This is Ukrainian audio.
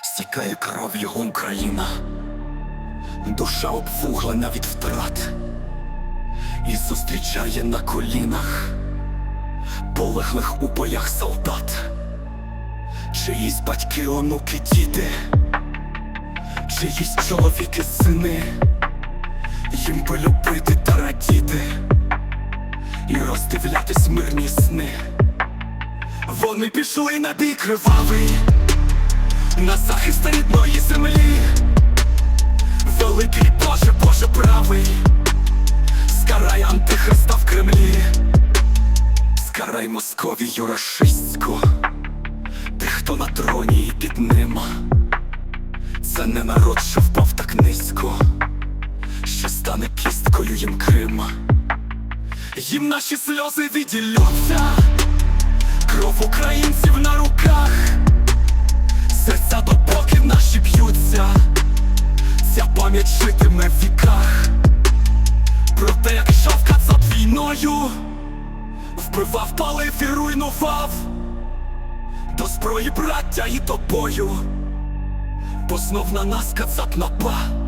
стікає кров'ю Україна, душа обвуглена від втрат. І зустрічає на колінах полеглих у боях солдат, чиїсь батьки, онуки, діти, чиїсь чоловіки, сини, їм би любити та радіти. І роздивлятись мирні сни. Вони пішли на бій кривавий, на захист рідної землі. Великий Боже, Боже правий, скарай антихриста в Кремлі, скарай Московію рашистську, тих, хто на троні і під ним. Це не народ, що впав так низько, що стане кісткою їм Крим. Їм наші сльози відділяться, кров українців на руках, пам'ять житиме в віках. Про те, як йшов кацап війною, вбивав, палив і руйнував, до зброї браття і до бою, бо знов на нас кацап напав.